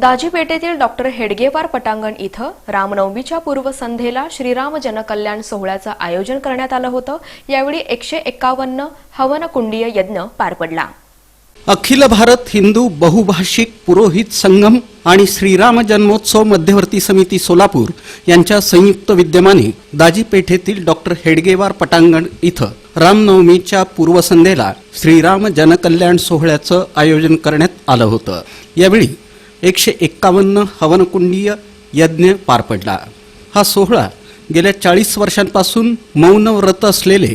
दाजीपेठेतील doctor Hedgewar पटांगण इथं रामनवमीच्या पूर्वसंध्येला श्रीराम जनकल्याण सोहळ्याचं आयोजन करण्यात आलं होतं. यावेळी एकशे एक्कावन्न हवनकुंडीय यज्ञ पार पडला. अखिल भारत हिंदू बहुभाषिक पुरोहित संगम आणि श्रीराम जन्मोत्सव मध्यवर्ती समिती सोलापूर यांच्या संयुक्त विद्यमाने दाजीपेठेतील डॉक्टर हेडगेवार पटांगण इथं रामनवमीच्या पूर्वसंध्येला श्रीराम जनकल्याण सोहळ्याचं आयोजन करण्यात आलं होतं. यावेळी एकशे एक्कावन्न हवनकुंडीय यज्ञ पार पडला. हा सोहळा गेल्या चाळीस वर्षांपासून मौन व्रत असलेले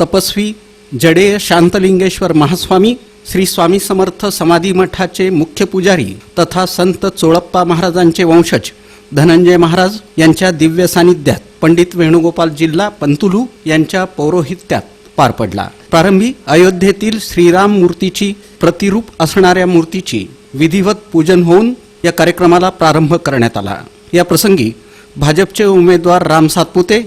तपस्वी जडेय शांतलिंगेश्वर महास्वामी श्री स्वामी समर्थ समाधी मठाचे मुख्य पुजारी तथा संत चोळप्पा महाराजांचे वंशज धनंजय महाराज यांच्या दिव्य सानिध्यात पंडित वेणुगोपाल जिल्हा पंतुलू यांच्या पौरोहित्यात पार पडला. प्रारंभी अयोध्येतील श्रीराम मूर्तीची प्रतिरूप असणाऱ्या मूर्तीची विधिवत पूजन होऊन या कार्यक्रमाला प्रारंभ करण्यात आला. या प्रसंगी भाजपचे उमेदवार राम सातपुते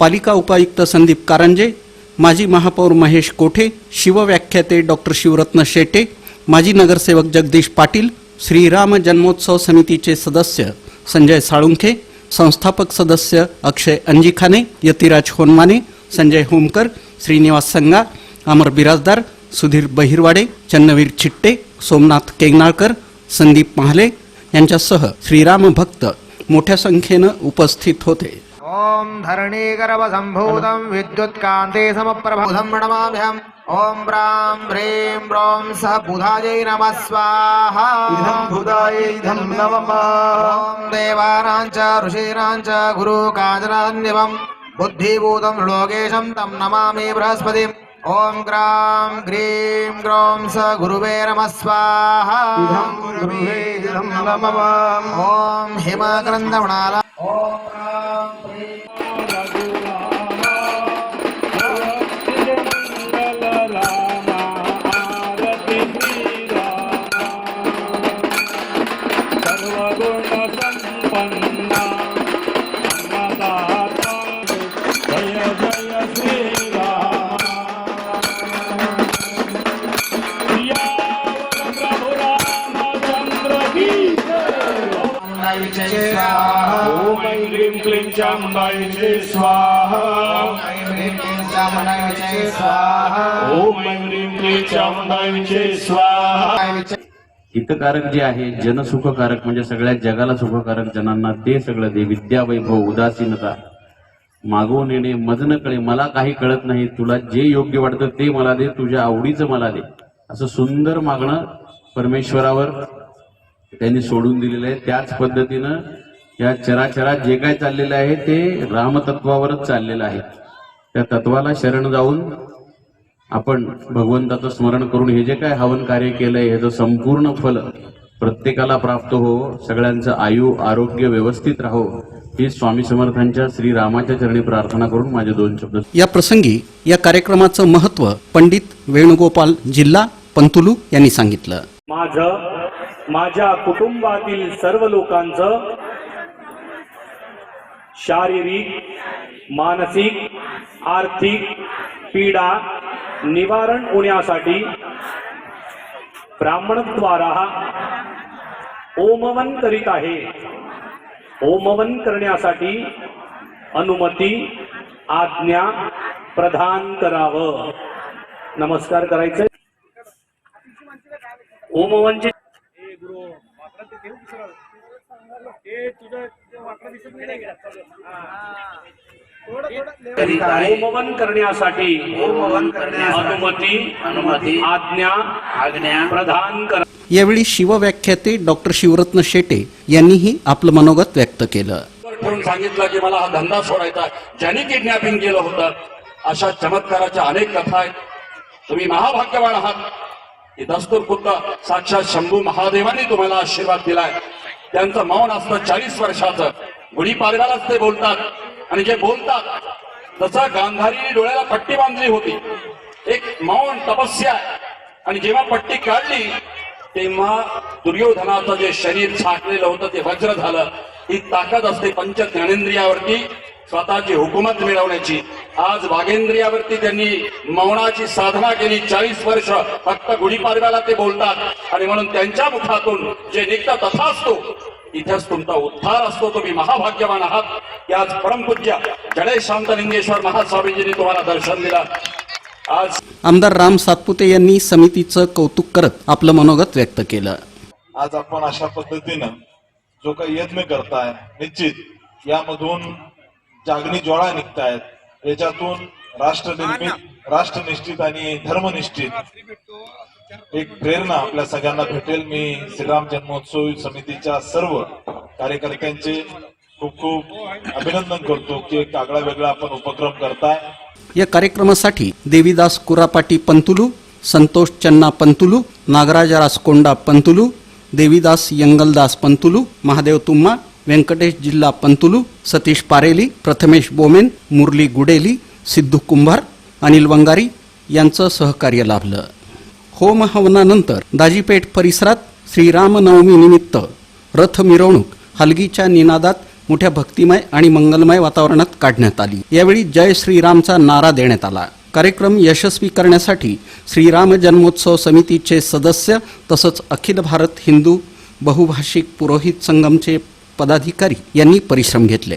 पालिका उपायुक्त संदीप कारंजे माजी महापौर महेश कोठे शिवव्याख्याते डॉक्टर शिवरत्न शेटे माजी नगरसेवक जगदीश पाटील श्रीराम जन्मोत्सव समितीचे सदस्य संजय साळुंखे संस्थापक सदस्य अक्षय अंजिखाने यतिराज होनमाने संजय होमकर श्रीनिवास संगा अमर बिराजदार सुधीर बहिरवाडे चन्नवीर चिट्टे सोमनाथ केंगनाळकर संदीप महाले यांच्यासह श्रीराम भक्त मोठ्या संख्येनं उपस्थित होते. ॐ धरणीगर्भसम्भूतं विद्युत्कान्ते समप्रभुधं प्रणमाम्यहम्। ॐ ब्रां ह्रीं ब्रौं सह बुधायै नमः। स्वाहा। बुधायै इदं नमः। ॐ देवानां च ऋषीणां च गुरुकाजनान्यवम् बुद्धिभूतं लोकेशं तं नमामि बृहस्पतिम्। ॐ ग्रां ग्रीं ग्रौं स गुरुवे नमः स्वाहा इदं गुरुवे इदं ओम ऐं ह्रीं क्लीं चामुण्डायै स्वाहा। ओम ऐं ह्रीं क्लीं चामुण्डायै स्वाहा। हितकारक जे आहे जनसुखकारक म्हणजे सगळ्या जगाला सुखकारक जनांना ते सगळं दे. विद्या वैभव उदासीनता. मागवून येणे मज न कळे. मला काही कळत नाही. तुला जे योग्य वाटतं ते मला दे. तुझ्या आवडीचं मला दे. असं सुंदर मागणं परमेश्वरावर त्यांनी सोडून दिलेलं आहे त्याच पद्धतीनं या चराचरात जे काय चाललेलं आहे ते रामतत्वावरच चाललेलं आहे. त्या तत्वाला शरण जाऊन आपण भगवंताचं स्मरण करून हे जे काय हवन कार्य केलंय ह्याचं संपूर्ण फल प्रत्येकाला प्राप्त हो सगळ्यांचं आयु आरोग्य व्यवस्थित राहो ही स्वामी समर्थांच्या श्री रामाच्या चरणी प्रार्थना करून माझे दोन शब्द या प्रसंगी या कार्यक्रमाचं महत्त्व पंडित वेणुगोपाल जिल्हा पंतुलू यांनी सांगितलं. माझं माझ्या कुटुंबातील सर्व लोकांचं शारीरिक मानसिक आर्थिक पीडा निवारण होण्यासाठी ब्राह्मणद्वारा ओमवन करीत आहे. ओमवन करण्यासाठी अनुमती आज्ञा प्रदान करावं. नमस्कार करायचं ओमवनचे होमवन करण्यासाठी अनुमती अनुमती आज्ञा आज्ञा प्रदान करा यावेळी शिवव्याख्याते डॉक्टर शिवरत्न शेटे यांनीही आपलं मनोगत व्यक्त केलं. ठेवून सांगितलं की मला हा धंदा सोडायचा. ज्यांनी किडनॅपिंग केलं होतं अशा चमत्काराच्या अनेक कथा आहेत. तुम्ही महाभाग्यवान आहात. की दस्तूर खुद्द साक्षात शंभू महादेवांनी तुम्हाला आशीर्वाद दिलाय. त्यांचं मौन असतं चाळीस वर्षाचं. गुढीपाडव्यालाच ते बोलतात. आणि जे बोलतात तसं गांधारीने डोळ्याला पट्टी बांधली होती एक मौन तपस्या आणि जेव्हा पट्टी काढली तेव्हा दुर्योधनाचं जे शरीर छाटलेलं होतं ते वज्र झालं. ही ताकद असते पंच ज्ञानेंद्रियावरती स्वतःची हुकूमत मिळवण्याची. आज वागेंद्रियावरती त्यांनी मौनाची साधना केली. चाळीस वर्ष फक्त गुढीपाडव्याला ते बोलतात. आणि म्हणून त्यांच्या मुखातून जे निघतं तथा असतो. इथेच तुमचा उद्धार असतो. तुम्ही महाभाग्यवान आहात. की आज परमपूज्य गणेश शांतलिंगेश्वर महास्वामीजींनी तुम्हाला दर्शन दिलं. आज आमदार राम सातपुते यांनी समितीचं कौतुक करत आपलं मनोगत व्यक्त केलं. आज आपण अशा पद्धतीनं जो काही यज्ञ करताय निश्चित यामधून जागणी ज्वाळा निघतायत. याच्यातून राष्ट्र निर्मित राष्ट्रनिष्ठित आणि धर्मनिष्ठित एक प्रेरणा आपल्या सगळ्यांना भेटेल. मी श्रीराम जन्मोत्सव समितीच्या सर्व कार्यकर्त्यांचे खूप खूप अभिनंदन करतो की एक आगळा वेगळा आपण उपक्रम करताय. या कार्यक्रमासाठी देवीदास कुरापाटी पंतुलू संतोष चन्ना पंतुलू नागराज रासकोंडा पंतुलू देवीदास यंगलदास पंतुलू महादेव तुम्मा व्यंकटेश जिल्हा पंतुलू सतीश पारेली प्रथमेश बोमेन मुरली गुडेली सिद्धू कुंभार अनिल वंगारी यांचं सहकार्य लाभलं. होम हवनानंतर दाजीपेठ परिसरात श्रीरामनवमीनिमित्त रथ मिरवणूक हलगीच्या निनादात मोठ्या भक्तिमय आणि मंगलमय वातावरणात काढण्यात आली. यावेळी जय श्रीरामचा नारा देण्यात आला. कार्यक्रम यशस्वी करण्यासाठी श्रीराम जन्मोत्सव समितीचे सदस्य तसंच अखिल भारत हिंदू बहुभाषिक पुरोहित संगमचे पदाधिकारी यांनी परिश्रम घेतले.